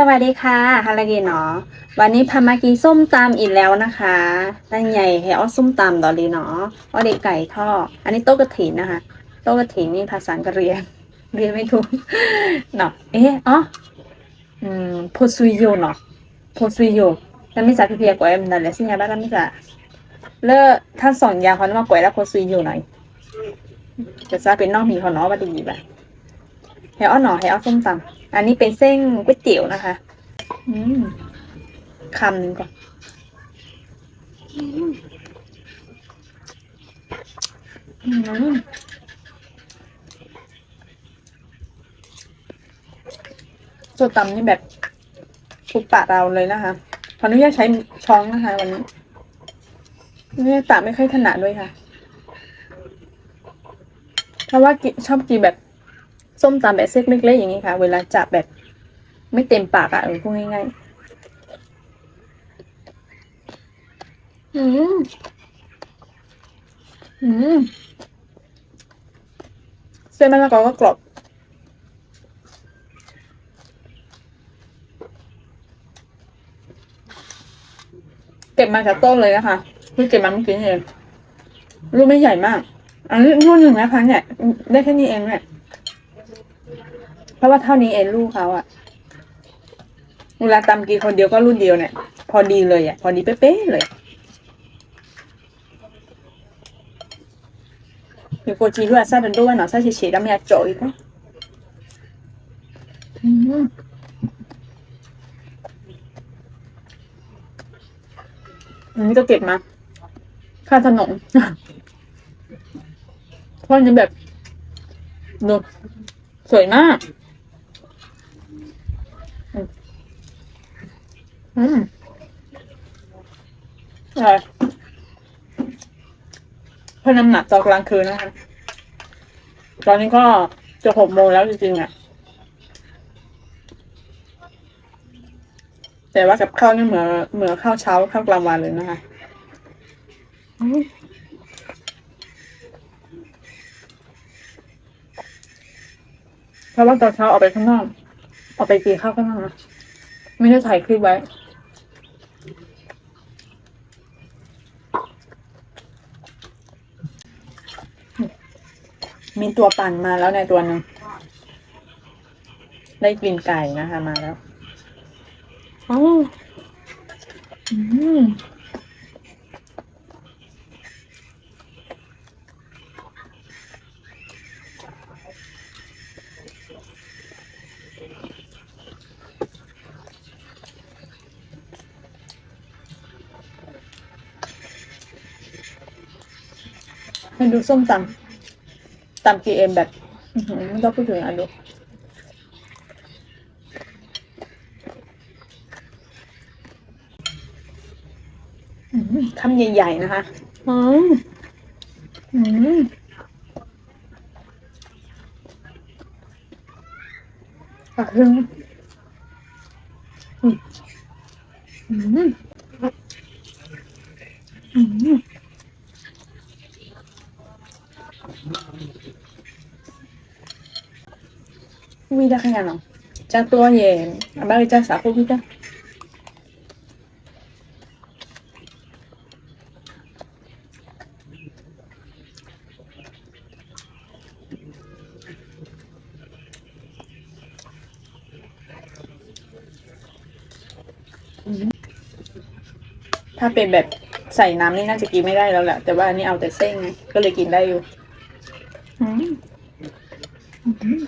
สวัสดีค่ะฮาราเกเนาะวันนี้พามากินส้มตำอีกแล้วนะคะตั้งใหญ่ให้อ้อส้มตำดอลีเนาะอ้อเด็กไก่ทอดอันนี้โต๊ะกระถินนะคะ โต๊ะกระถินนี่ภาษากะเรียงเรียนไม่ถูกเนาะเอ๊ะอ๋ออืมโพซุยโยเนาะโพซุยโยแล้วไม่จ่าพี่เพียกว่าเอ็มนั่นแหละสิไงบ้างไม่จ่าเลอะท่านสองยาเขามากว่าแล้วโพซุยโยหน่อยจะซาเป็นน้องมีเขาเนาะว่าดีแบบ ให้อ้อหน่อให้อ้อส้มตำอันนี้เป็นเส้นก๋วยเตี๋ยวนะคะ อืมคำหนึ่งก่อนอืมอืมส้มตำนี่แบบถูกปากเราเลยนะคะขออนุญาตใช้ช้อนนะคะ วันนี้เนี่ยตาไม่ค่อยถนัดด้วยค่ะ เพราะว่ากิชอบกินแบบ ส้มตำแบบเส้นเล็กๆอย่างนี้ค่ะ เวลาจับแบบไม่เต็มปากอะเออพูดง่ายๆ อืม อืม เส้นมะละกอก็กรอบเก็บมาจากต้นเลยนะคะคือเก็บมาเมื่อกี้นี่เองลูกไม่ใหญ่มาก อันนี้รุ่นหนึ่งนะคะเนี่ย ได้แค่นี้เองเนี่ย เพราะว่าเท่านี้เองลูกเขาอะเวลาตำกินคนเดียวก็รุ่นเดียวเนี่ย พอดีเลยอะพอดีเป๊ะๆเลย有过机会晒得多呢，晒起起咱们要走一个。嗯，อันนี้ก็เก็บมา ค่าถนน เพราะอันนี้แบบดูสวยมาก อืมใช่เพื่อน้ำหนักตอนกลางคืนนะคะ ตอนนี้ก็จะหกโมงแล้วจริงๆอะ แต่ว่ากับข้าวนี่เหมือนเหมือนข้าวเช้าข้าวกลางวันเลยนะคะเพราะว่าตอนเช้าออกไปข้างนอก ออกไปกินข้าวข้นนะไม่ได้ถ่ายคลิปไว้ มีตัวปั่นมาแล้วในตัวหนึ่งได้กลิ่นไก่นะคะมาแล้วอ๋ออืม ให้ดูส้มตำตำกีเอ็มแบบอื้อหือไม่ต้องพูดถึงอะดูอื้อหือคำใหญ่ๆนะคะ อืมอืมปากถึงอืมอืมอืม Vida kaya no. Cha tua ye. Abang cha sa ko vida. Ừ. ถ้าเป็นแบบใส่น้ำนี่น่าจะกินไม่ได้แล้วแหละ แต่ว่าอันนี้เอาแต่เส้นไง ก็เลยกินได้อยู่ อืมอืม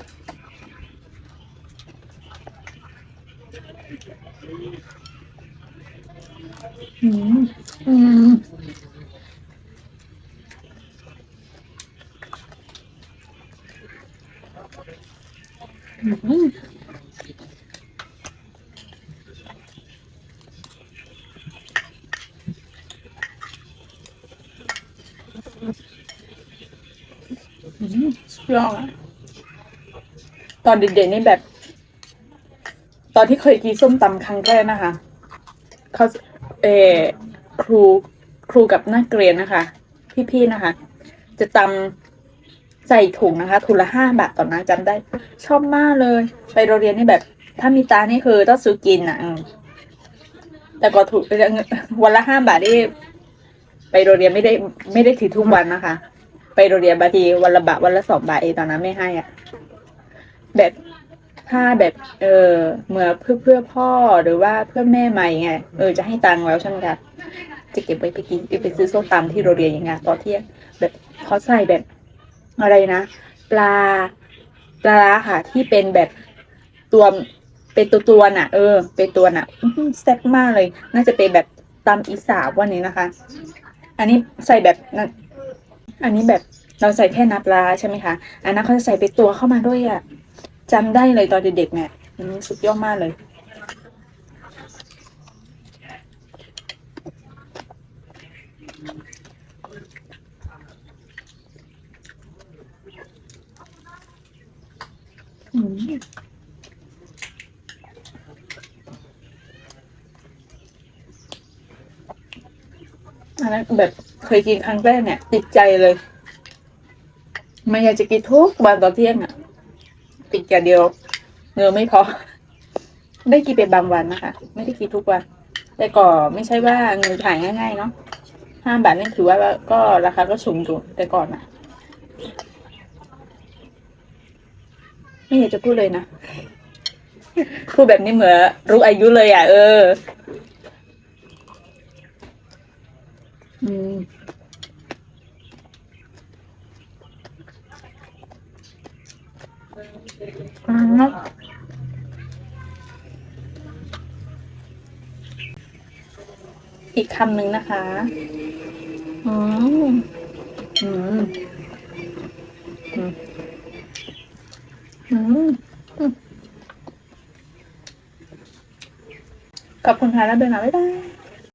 อืมอืมอืมอืมสุด ยอดอะตอนเด็กๆนี่แบบ ตอนที่เคยกินส้มตำครั้งแรกนะคะเขาเออครูครูกับนักเรียนนะคะ พี่ๆนะคะ จะตำ ใส่ถุงนะคะถุงละห้าบาทต่อนนะจำได้ ชอบมากเลย ไปโรงเรียนนี่แบบ ถ้ามีตานี่คือต้องซื้อกินอะแต่ก็ถูกวันละห้าบาทที่ไปโรงเรียนไม่ได้ไม่ได้ถือทุกวันนะคะ ไปโรงเรียนบางทีวันละบาทวันละสองบาทเองตอนนั้นไม่ให้อะ แบบถ้าแบบเออเมื่อเพื่อเพื่อพ่อหรือว่าเพื่อแม่ใหม่ไงเออจะให้ตังค์แล้วใช่ไหมคะจะเก็บไว้ไปกินไปซื้อส้มตำที่โรงเรียนอย่างเงี้ยตอนเที่ยงแบบเขาใส่แบบ อะไรนะ ปลาปลาค่ะ ที่เป็นแบบตัวเป็นตัวตัวๆน่ะ เออ เป็นตัวน่ะแซ่บมากเลย น่าจะเป็นแบบตำอีสานวันนี้นะคะ อันนี้ใส่แบบอันนี้แบบเราใส่แค่น้ำปลาใช่ไหมคะ อันนั้นเขาจะใส่เป็นตัวเข้ามาด้วยอะจำได้เลยตอนเด็กๆเนี่ยอันนี้สุดยอดมากเลย อันนั้นแบบเคยกินครั้งแรกเนี่ย ติดใจเลย ไม่อยากจะกินทุกวันตอนเที่ยงอะ ติดอย่างเดียวเงินไม่พอ ได้กินเป็นบางวันนะคะ ไม่ได้กินทุกวัน แต่ก็ไม่ใช่ว่าเงินขายง่ายๆเนาะห้าบาทนี่ถือว่าก็ราคาก็สูงอยู่แต่ก่อนนะ ไม่อยากจะพูดเลยนะ พูดแบบนี้เหมือนรู้อายุเลยอะ เออ อืมอืมอีกคำหนึ่งนะคะ อืม อืม อืม อืม ขอ